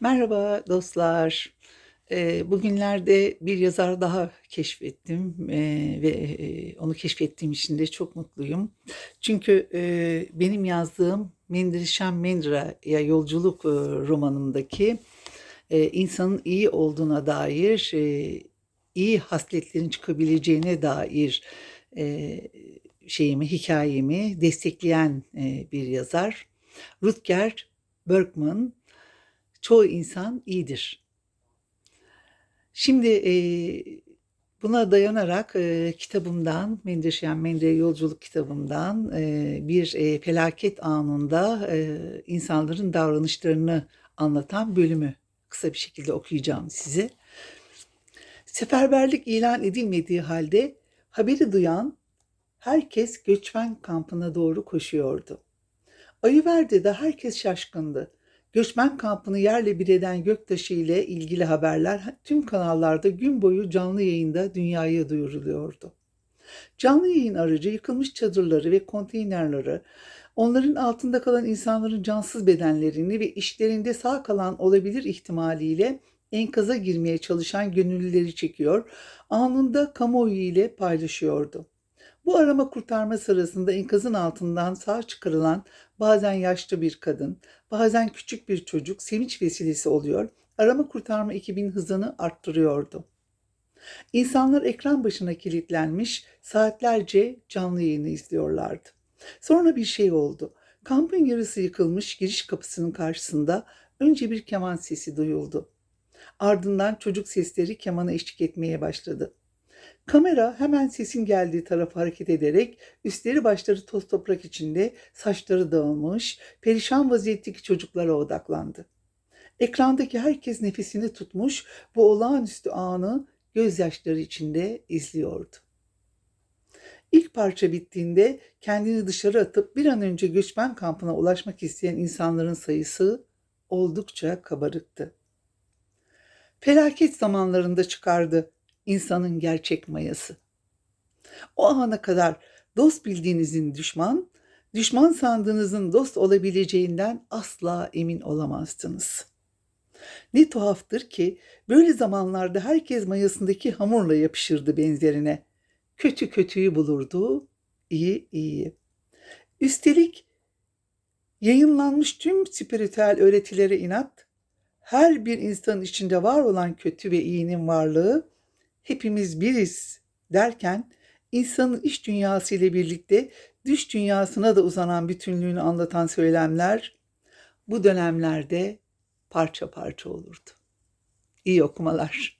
Merhaba dostlar. Eee, bugünlerde bir yazar daha keşfettim, eee, ve, eee, onu keşfettiğim için de çok mutluyum. Çünkü, eee, benim yazdığım Mendereshan Mendera'ya Yolculuk, ııı, romanımdaki, insanın iyi olduğuna dair, iyi hasletlerin çıkabileceğine dair, şeyimi, hikâyemi destekleyen, bir yazar. Rutger Bregman. Çoğu insan iyidir. Şimdi, eee, buna dayanarak, eee, kitabımdan, Mendereshan Mendera'ya Yolculuk kitabımdan, eee, bir, eee, felaket anında, eee, insanların davranışlarını anlatan bölümü kısa bir şekilde okuyacağım size. Seferberlik ilan edilmediği halde haberi duyan herkes göçmen kampına doğru koşuyordu. Ayıverdi'de herkes şaşkındı. Göçmen kampını yerle bir eden göktaşı ile ilgili haberler tüm kanallarda gün boyu canlı yayında dünyaya duyuruluyordu. Canlı yayın aracı yıkılmış çadırları ve konteynerleri, onların altında kalan insanların cansız bedenlerini ve işlerinde sağ kalan olabilir ihtimaliyle enkaza girmeye çalışan gönüllüleri çekiyor, anında kamuoyu ile paylaşıyordu. Bu arama kurtarma sırasında enkazın altından sağ çıkarılan bazen yaşlı bir kadın, bazen küçük bir çocuk sevinç vesilesi oluyor, arama kurtarma ekibinin hızını arttırıyordu. İnsanlar ekran başına kilitlenmiş, saatlerce canlı yayını izliyorlardı. Sonra bir şey oldu. Kampın yarısı yıkılmış giriş kapısının karşısında önce bir keman sesi duyuldu. Ardından çocuk sesleri kemana eşlik etmeye başladı. Kamera hemen sesin geldiği tarafa hareket ederek üstleri başları toz toprak içinde, saçları dağılmış, perişan vaziyetteki çocuklara odaklandı. Ekrandaki herkes nefesini tutmuş, bu olağanüstü anı gözyaşları içinde izliyordu. İlk parça bittiğinde kendini dışarı atıp bir an önce göçmen kampına ulaşmak isteyen insanların sayısı oldukça kabarıktı. Felaket zamanlarında çıkardı insanın gerçek mayası. O ana kadar dost bildiğinizin düşman, düşman sandığınızın dost olabileceğinden asla emin olamazdınız. Ne tuhaftır ki böyle zamanlarda herkes mayasındaki hamurla yapışırdı benzerine. Kötü kötüyü bulurdu, iyi iyi. Üstelik yayınlanmış tüm spiritüel öğretilere inat, her bir insanın içinde var olan kötü ve iyinin varlığı hepimiz biriz derken insanın iç dünyası ile birlikte dış dünyasına da uzanan bütünlüğünü anlatan söylemler bu dönemlerde parça parça olurdu. İyi okumalar.